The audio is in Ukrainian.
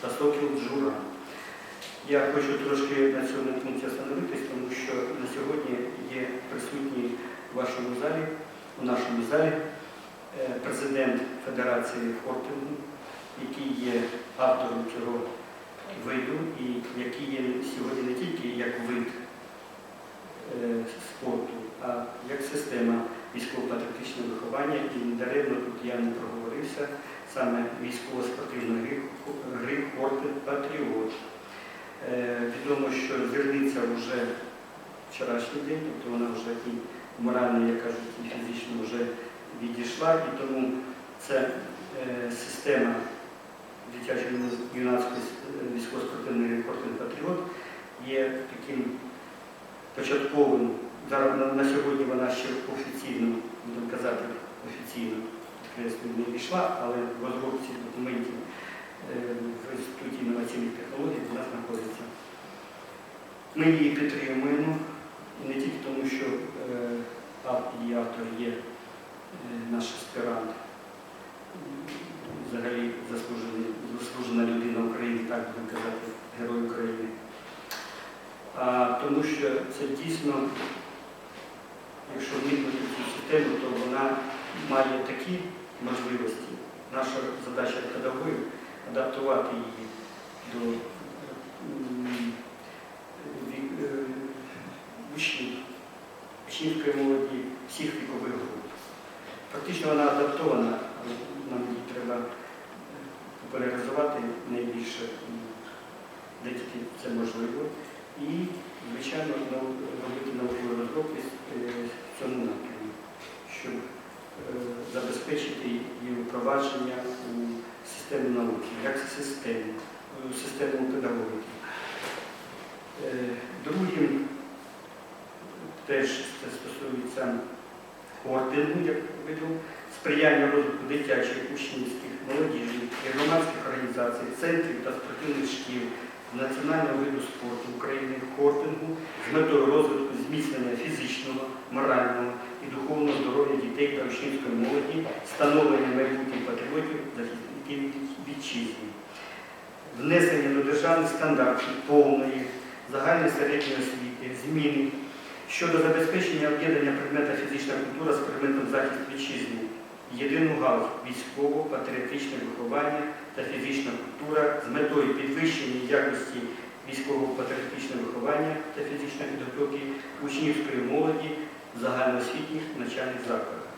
та сокіл Джура. Я хочу трошки на цьому пункті остановитись, тому що на сьогодні є присутній в вашому залі, у нашому залі, е, президент Федерації фортингу, який є автором цього виду і який є сьогодні не тільки як вид е, спорту, а як система військово-патріотичного виховання. І недаремно тут я не проговорився саме військово-спортивної гри, Фортит Патріот. Е, Відомо, що зірниця вже вчорашній день, тобто вона вже і морально, як кажуть, і фізично вже відійшла, і тому це е, система дитячо-юнацької військово-спортивної гри Патріот є таким початковим. На, сьогодні вона ще офіційно, будемо казати, офіційно не війшла, але в розробці документів е, в Інституті інноваційних технологій вона знаходиться. Ми її підтримуємо не тільки тому, що е, її автор є е, наш аспірант, взагалі заслужена людина України, так будемо казати, Герой України. А тому що це дійсно, якщо вникнути цю систему, то вона має такі можливості. Наша задача педагогів адаптувати її до е, учнів, учнівської молоді всіх вікових груп. Фактично вона адаптована, нам її треба е, популяризувати найбільше, де тільки це можливо. І, звичайно, забезпечити її впровадження у систему науки, як систему, у систему педагогіки. Е, Другим теж це стосується ордену, як виду, сприяння розвитку дитячих, учнівських, молодіжних і громадських організацій, центрів та спортивних шкіл національного виду спорту України хортингу з метою розвитку зміцнення фізичного, морального дітей учнівської молоді, становлення майбутніх патріотів захисників вітчизни, внесення до державних стандартів повної загальної середньої освіти, зміни щодо забезпечення об'єднання предмета фізична культура з предметом захист вітчизни, єдину галузь військово-патріотичне виховання та фізична культура з метою підвищення якості військово-патріотичного виховання та фізичної підготовки учнівської молоді загальноосвітніх навчальних закладах.